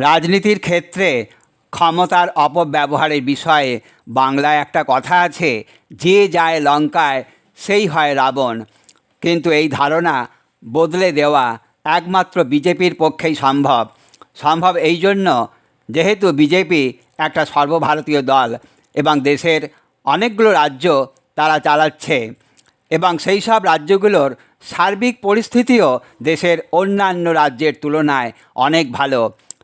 রাজনীতির ক্ষেত্রে ক্ষমতার অপব্যবহারের বিষয়ে বাংলায় একটা কথা আছে, যে যায় লঙ্কায়, সেই হয় রাবণ। কিন্তু এই ধারণা বদলে দেওয়া একমাত্র বিজেপির পক্ষেই সম্ভব। সম্ভব এই জন্য যেহেতু বিজেপি একটা সর্বভারতীয় দল এবং দেশের অনেকগুলো রাজ্য তারা চালাচ্ছে এবং সেই সব রাজ্যগুলোর সার্বিক পরিস্থিতিও দেশের অন্যান্য রাজ্যের তুলনায় অনেক ভালো।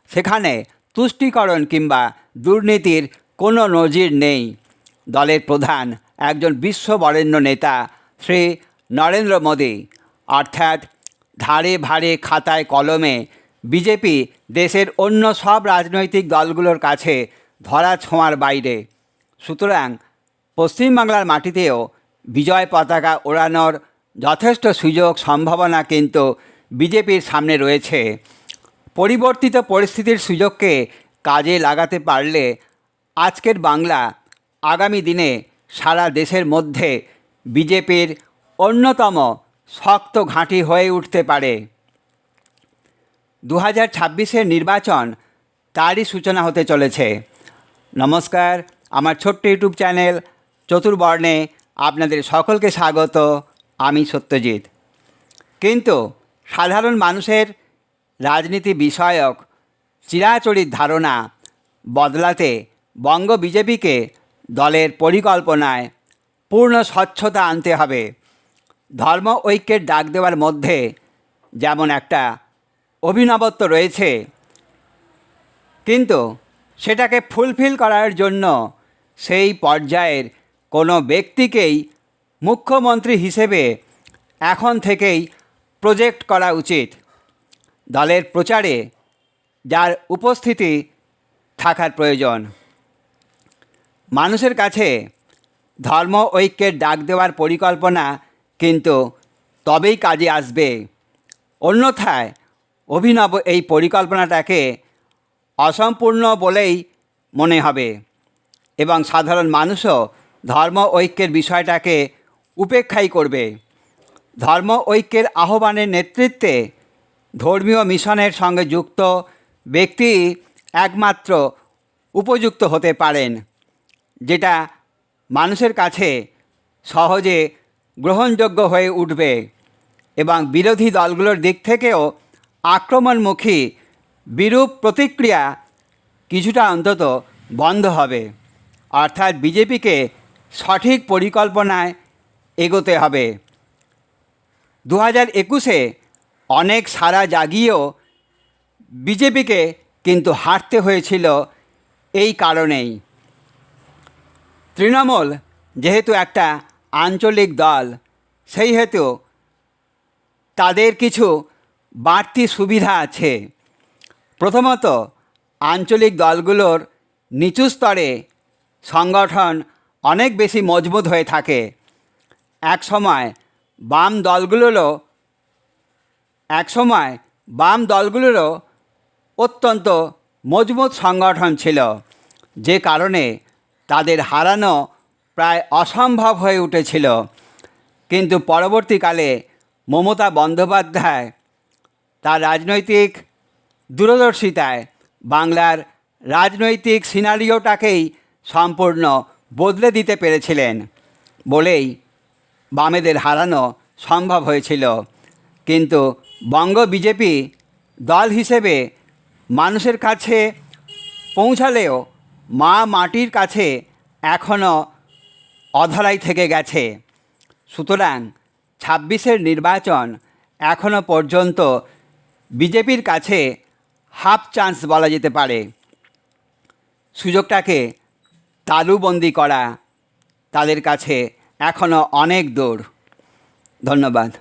সেখানে তুষ্টিকরণ কিংবা দুর্নীতির কোনো নজির নেই। দলের প্রধান একজন বিশ্ববরেণ্য নেতা শ্রী নরেন্দ্র মোদী, অর্থাৎ ধারে ভারে খাতায় কলমে বিজেপি দেশের অন্য সব রাজনৈতিক দলগুলোর কাছে ধরা ছোঁয়ার বাইরে। সুতরাং পশ্চিমবাংলার মাটিতেও বিজয় পতাকা ওড়ানোর যথেষ্ট সুযোগ সম্ভাবনা কিন্তু বিজেপির সামনে রয়েছে। পরিবর্তিত পরিস্থিতির সুযোগকে কাজে লাগাতে পারলে আজকের বাংলা আগামী দিনে সারা দেশের মধ্যে বিজেপির অন্যতম শক্ত ঘাঁটি হয়ে উঠতে পারে। দু হাজার ছাব্বিশের নির্বাচন তারই সূচনা হতে চলেছে। নমস্কার, আমার ছোট্ট ইউটিউব চ্যানেল চতুর্বর্ণে আপনাদের সকলকে স্বাগত। আমি সত্যজিৎ। কিন্তু সাধারণ মানুষের রাজনীতি বিষয়ক চিরাচরিত ধারণা বদলাতে বঙ্গ বিজেপিকে দলের পরিকল্পনায় পূর্ণ স্বচ্ছতা আনতে হবে। ধর্ম ঐক্যের ডাক দেওয়ার মধ্যে যেমন একটা অভিনবত্ব রয়েছে, কিন্তু সেটাকে ফুলফিল করার জন্য সেই পর্যায়ের কোনো ব্যক্তিকেই মুখ্যমন্ত্রী হিসেবে এখন থেকেই প্রজেক্ট করা উচিত। দলের প্রচারে যার উপস্থিতি থাকার প্রয়োজন। মানুষের কাছে ধর্ম ঐক্যের ডাক দেওয়ার পরিকল্পনা কিন্তু তবেই কাজে আসবে। অন্যথায় অভিনব এই পরিকল্পনাটাকে অসম্পূর্ণ বলেই মনে হবে এবং সাধারণ মানুষও ধর্ম ঐক্যের বিষয়টাকে উপেক্ষাই করবে। ধর্ম ঐক্যের আহ্বানের নেতৃত্বে ধর্মীয় মিশনের সঙ্গে যুক্ত ব্যক্তি একমাত্র উপযুক্ত হতে পারেন, যেটা মানুষের কাছে সহজে গ্রহণযোগ্য হয়ে উঠবে এবং বিরোধী দলগুলোর দিক থেকেও আক্রমণমুখী বিরূপ প্রতিক্রিয়া কিছুটা অন্তত বন্ধ হবে। অর্থাৎ বিজেপিকে সঠিক পরিকল্পনায় এগোতে হবে। দু হাজার একুশে অনেক সারা জাগিয়েও বিজেপিকে কিন্তু হারতে হয়েছিল এই কারণেই। তৃণমূল যেহেতু একটা আঞ্চলিক দল, সেই হেতু তাদের কিছু বাড়তি সুবিধা আছে। প্রথমত, আঞ্চলিক দলগুলোর নিচু স্তরে সংগঠন অনেক বেশি মজবুত হয়ে থাকে। এক সময় বাম দলগুলোরও এক সময় বাম দলগুলোরও অত্যন্ত মজবুত সংগঠন ছিল, যে কারণে তাদের হারানো প্রায় অসম্ভব হয়ে উঠেছিল। কিন্তু পরবর্তীকালে মমতা বন্দ্যোপাধ্যায় তার রাজনৈতিক দূরদর্শিতায় বাংলার রাজনৈতিক সিনারিওটাকেই সম্পূর্ণ বদলে দিতে পেরেছিলেন বলেই বামেদের হারানো সম্ভব হয়েছিল। কিন্তু বঙ্গ বিজেপি দল হিসেবে মানুষের কাছে পৌঁছালেও মা মাটির কাছে এখনও অধরাই থেকে গেছে। সুতরাং ছাব্বিশের নির্বাচন এখনও পর্যন্ত বিজেপির কাছে হাফ চান্স বলা যেতে পারে। সুযোগটাকে তালুবন্দি করা তাদের কাছে এখনও অনেক দূর। ধন্যবাদ।